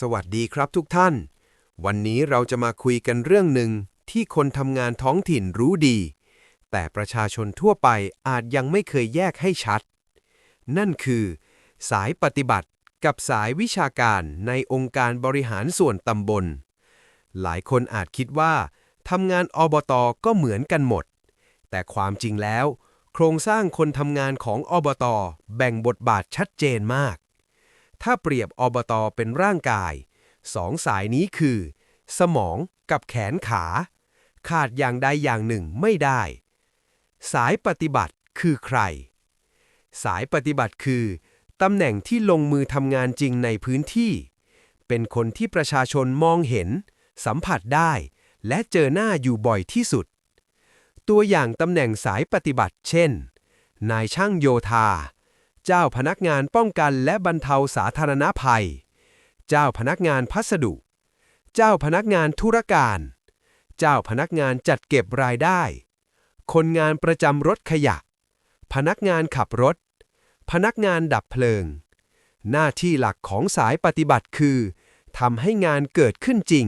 สวัสดีครับทุกท่าน วันนี้เราจะมาคุยกันเรื่องหนึ่งที่คนทำงานท้องถิ่นรู้ดี แต่ประชาชนทั่วไปอาจยังไม่เคยแยกให้ชัด นั่นคือ สายปฏิบัติกับสายวิชาการในองค์การบริหารส่วนตำบล หลายคนอาจคิดว่าทำงานอบตก็เหมือนกันหมด แต่ความจริงแล้ว โครงสร้างคนทำงานของอบตแบ่งบทบาทชัดเจนมาก ถ้าเปรียบอบตเป็นร่างกาย สองสายนี้คือ สมองกับแขนขา ขาดอย่างใดอย่างหนึ่งไม่ได้ สายปฏิบัติคือใคร สายปฏิบัติคือตำแหน่งที่ลงมือทำงานจริงในพื้นที่ เป็นคนที่ประชาชนมองเห็น สัมผัสได้ และเจอหน้าอยู่บ่อยที่สุด ตัวอย่างตำแหน่งสายปฏิบัติ เช่น นายช่างโยธา เจ้าพนักงานป้องกันและบรรเทาสาธารณภัย เจ้าพนักงานพัสดุ เจ้าพนักงานธุรการ เจ้าพนักงานจัดเก็บรายได้ คนงานประจำรถขยะ พนักงานขับรถ พนักงานดับเพลิง หน้าที่หลักของสายปฏิบัติคือทำให้งานเกิดขึ้นจริง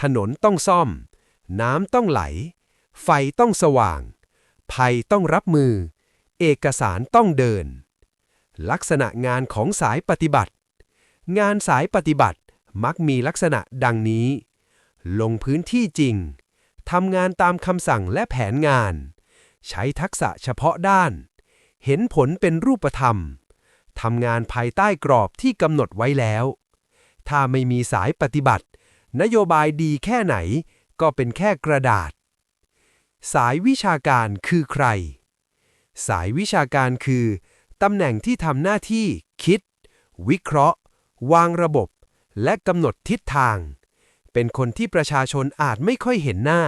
ถนนต้องซ่อม น้ำต้องไหล ไฟต้องสว่าง ภัยต้องรับมือ เอกสารต้องเดิน ลักษณะงานของสายปฏิบัติ งานสายปฏิบัติมักมีลักษณะดังนี้ ลงพื้นที่จริง ทำงานตามคำสั่งและแผนงาน ใช้ทักษะเฉพาะด้าน เห็นผลเป็นรูปธรรม ทำงานภายใต้กรอบที่กำหนดไว้แล้ว ถ้าไม่มีสายปฏิบัติ นโยบายดีแค่ไหน ก็เป็นแค่กระดาษ สายวิชาการคือใคร สายวิชาการคือ ตำแหน่งที่ทำหน้าที่คิด วิเคราะห์ วางระบบ และกำหนดทิศทาง เป็นคนที่ประชาชนอาจไม่ค่อยเห็นหน้า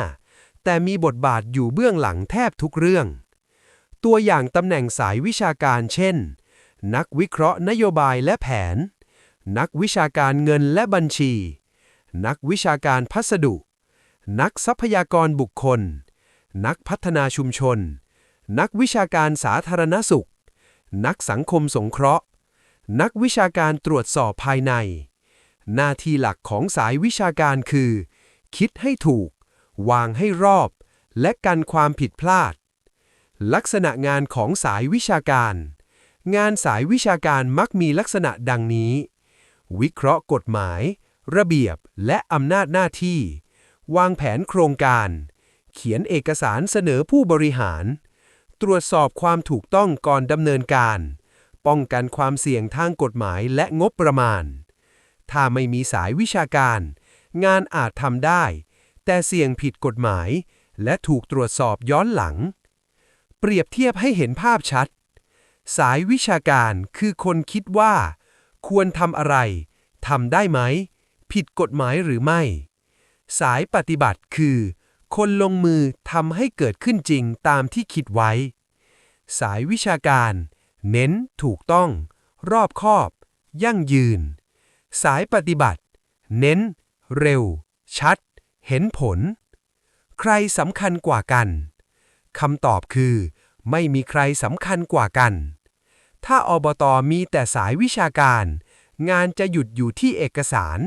แต่มีบทบาทอยู่เบื้องหลังแทบทุกเรื่อง ตัวอย่างตำแหน่งสายวิชาการเช่น นักวิเคราะห์นโยบายและแผน นักวิชาการเงินและบัญชี นักวิชาการพัสดุ นักทรัพยากรบุคคล นักพัฒนาชุมชน นักวิชาการสาธารณสุข นักสังคมสงเคราะห์ นักวิชาการตรวจสอบภายใน หน้าที่หลักของสายวิชาการคือ คิดให้ถูก วางให้รอบ และกันความผิดพลาด ลักษณะงานของสายวิชาการ งานสายวิชาการมักมีลักษณะดังนี้ วิเคราะห์กฎหมาย ระเบียบและอำนาจหน้าที่ วางแผนโครงการ เขียนเอกสารเสนอผู้บริหาร ตรวจสอบความถูกต้องก่อนดำเนินการ ป้องกันความเสี่ยงทางกฎหมายและงบประมาณ ถ้าไม่มีสายวิชาการ งานอาจทำได้ แต่เสี่ยงผิดกฎหมาย และถูกตรวจสอบย้อนหลัง เปรียบเทียบให้เห็นภาพชัด สายวิชาการคือคนคิดว่า ควรทำอะไรทำได้ไหม ผิดกฎหมายหรือไม่ สายปฏิบัติคือ คนลงมือทำให้เกิดขึ้นจริงตามที่คิดไว้ สายวิชาการ เน้นถูกต้อง รอบคอบ ยั่งยืน สายปฏิบัติ เน้น เร็ว ชัด เห็นผล ใครสำคัญกว่ากันคำตอบคือ ไม่มีใครสำคัญกว่ากัน ถ้าอบตมีแต่สายวิชาการ งานจะหยุดอยู่ที่เอกสาร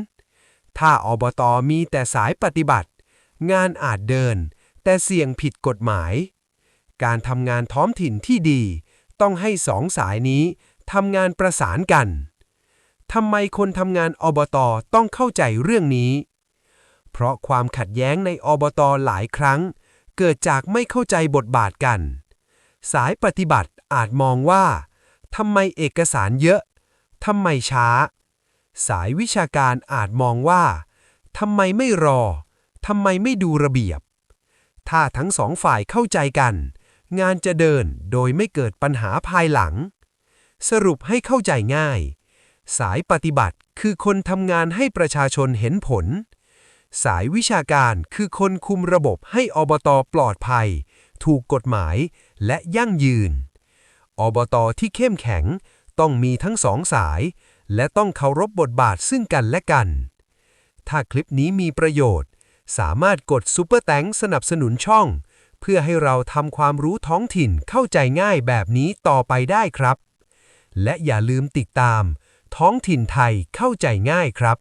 ถ้าอบตมีแต่สายปฏิบัติ งานอาจเดิน แต่เสี่ยงผิดกฎหมาย การทำงานท้องถิ่นที่ดี ต้องให้สองสายนี้ทำงานประสานกันทำไมคนทำงานอบตต้องเข้าใจเรื่องนี้ เพราะความขัดแย้งในอบตหลายครั้ง เกิดจากไม่เข้าใจบทบาทกัน สายปฏิบัติอาจมองว่าทำไมเอกสารเยอะทำไมช้า สายวิชาการอาจมองว่าทำไมไม่รอ ทำไมไม่ดูระเบียบ ถ้าทั้งสองฝ่ายเข้าใจกัน งานจะเดินโดยไม่เกิดปัญหาภายหลัง สรุปให้เข้าใจง่าย สายปฏิบัติคือคนทำงานให้ประชาชนเห็นผล สายวิชาการคือคนคุมระบบให้อบตปลอดภัย ถูกกฎหมายและยั่งยืน อบตที่เข้มแข็งต้องมีทั้งสองสาย และต้องเคารพบทบาทซึ่งกันและกัน ถ้าคลิปนี้มีประโยชน์ สามารถกดซุปเปอร์แตงสนับสนุนช่อง เพื่อให้เราทำความรู้ท้องถิ่นเข้าใจง่ายแบบนี้ต่อไปได้ครับ และอย่าลืมติดตาม ท้องถิ่นไทยเข้าใจง่ายครับ